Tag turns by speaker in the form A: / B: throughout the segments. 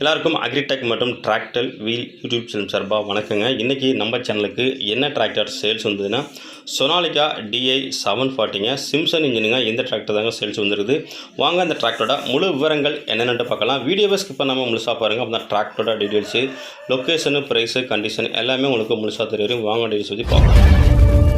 A: எல்லாருக்கும் அக்ரிடெக் மற்றும் tractor wheel YouTube channel சார்பாக வணக்கங்க. இன்றைக்கி நம்ம சேனலுக்கு என்ன டிராக்டர் சேல்ஸ் வந்ததுன்னா சொனாலிகா டிஐ செவன் ஃபார்ட்டிங்க சிம்சன் இன்ஜினுங்க இந்த டிராக்டர் தாங்க சேல்ஸ் வந்துருக்குது. வாங்க அந்த டிராக்டரோட முழு விவரங்கள் என்னென்னு பார்க்கலாம். வீடியோவை ஸ்கிப் பண்ணாமல் முழுசாக பாருங்கள் அப்போ டிராக்டரோட டீட்டெயில்ஸு லொக்கேஷனு ப்ரைஸு கண்டிஷன் எல்லாமே உங்களுக்கு முழுசாக தெரியும். வாங்க டீட்டெயில்ஸ் பற்றி பார்க்கலாம்.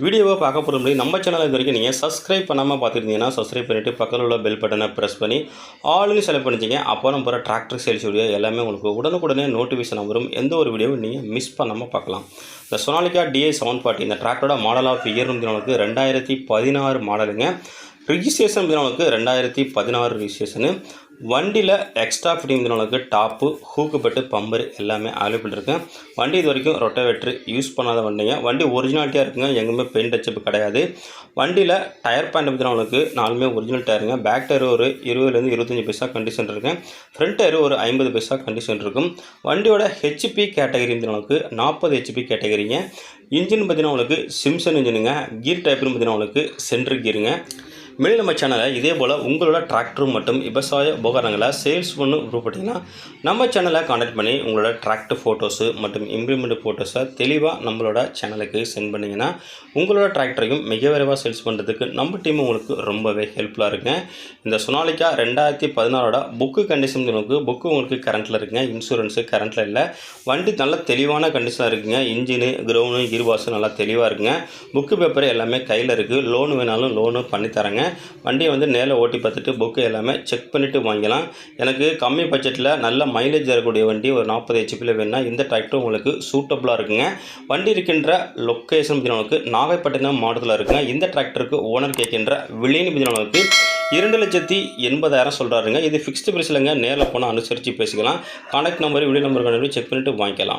A: வீடியோவை பார்க்க போகிற முன்னாடி நம்ம சேனல் இது வரைக்கும் நீங்கள் சப்ஸ்கிரைப் பண்ணாமல் பார்த்துருந்தீங்கன்னா சப்ஸ்கிரைப் பண்ணிவிட்டு பக்கத்தில் உள்ள பெல் பட்டனை ப்ரெஸ் பண்ணி ஆல்னு செலக்ட் பண்ணிச்சிங்க அப்போ நம்ம போகிற டிராக்டர் சேல்ஸ் வீடியோ எல்லாமே உங்களுக்கு உடனுக்குடனே நோட்டிஃபிகேஷன் வரும். எந்த ஒரு வீடியோவும் நீங்கள் மிஸ் பண்ணாமல் பார்க்கலாம். இந்த சொனாலிகா டிஐ செவன் ஃபார்ட்டி இந்த டிராக்டரோட மாடல் ஆஃப் இயர் உங்களுக்கு ரெண்டாயிரத்தி பதினாறு மாடலுங்க ரிஜிஸ்ட்ரேஷன் உங்களுக்கு ரெண்டாயிரத்தி பதினாறு ரிஜிஸ்ட்ரேஷனு வண்டியில் எக்ஸ்ட்ரா ஃபிட்டிங் நமக்கு டாப்பு ஹூக்கு பெட்டு பம்பர் எல்லாமே அவைலபிள் இருக்குது வண்டி இது வரைக்கும் ரொட்டவேட்ரு யூஸ் பண்ணாத வண்டிங்க. வண்டி ஒரிஜினாலிட்டியாக இருக்குங்க எங்குமே பெயிண்ட் அச்சப்பு கிடையாது. வண்டியில் டயர் பேண்ட் பற்றி நம்மளுக்கு நாலுமே ஒரிஜினல் டயருங்க பேக் டயர் ஒரு இருபதுலேருந்து இருபத்தஞ்சி பைசா கண்டிஷன் இருக்குது ஃப்ரண்ட் டயர் ஒரு ஐம்பது பைசா கண்டிஷன் இருக்கும். வண்டியோட ஹெச்பி கேட்டகரி உங்களுக்கு நாற்பது ஹெச்பி கேட்டகரிங்க இன்ஜின் பார்த்தீங்கன்னா உங்களுக்கு சிம்சன் இன்ஜினுங்க கீர் டைப்னு பார்த்தீங்கன்னா உங்களுக்கு சென்ட்ரு கீருங்க மேலும் நம்ம சேனலை இதே போல் உங்களோட டிராக்டர் மற்றும் விவசாய உபகரணங்களை சேல்ஸ் பண்ணு விருப்பப்பட்டீங்கன்னா நம்ம சேனலை காண்டாக்ட் பண்ணி உங்களோட டிராக்டர் ஃபோட்டோஸு மற்றும் இம்ப்ளிமெண்ட் ஃபோட்டோஸை தெளிவாக நம்மளோட சேனலுக்கு சென்ட் பண்ணிங்கன்னா உங்களோட டிராக்டரையும் மிக விரைவாக சேல்ஸ் பண்ணுறதுக்கு நம்ம டீம் உங்களுக்கு ரொம்பவே ஹெல்ப்ஃபுல்லாக இருக்குங்க. இந்த சுனாலிக்கா ரெண்டாயிரத்தி பதினாறோட புக்கு கண்டிஷன் உங்களுக்கு புக்கு உங்களுக்கு கரண்ட்டில் இருக்குங்க. இன்சூரன்ஸு கரண்ட்டில் இல்லை. வண்டி நல்ல தெளிவான கண்டிஷனாக இருக்குங்க. இன்ஜினு கிரவுனு இருவாசு நல்லா தெளிவாக இருக்குங்க. புக்கு பேப்பர் எல்லாமே கையில் இருக்குது லோன் வேணாலும் லோனு பண்ணித்தரேங்க வண்டியை வந்து நேரில் ஓட்டி பார்த்துட்டு புக்கு எல்லாமே செக் பண்ணிவிட்டு வாங்கிக்கலாம். எனக்கு கம்மி பட்ஜெட்டில் நல்ல மைலேஜ் தரக்கூடிய வண்டி ஒரு நாற்பது ஹெச்பியில் வேணும்னா இந்த டிராக்டர் உங்களுக்கு சூட்டபுளாக இருக்குங்க. வண்டி இருக்கின்ற லொக்கேஷன் உங்களுக்கு நாகைப்பட்டினம் மாவட்டத்தில் இருக்குங்க. இந்த டிராக்டருக்கு ஓனர் கேட்கின்ற விலைன்னு உங்களுக்கு இரண்டு லட்சத்தி எண்பதாயிரம் சொல்கிறாருங்க இது ஃபிக்ஸ்டு பிரைஸ்லங்க நேரில் போனால் அனுசரித்து பேசிக்கலாம். Contact number video number check பண்ணிவிட்டு வாங்கிக்கலாம்.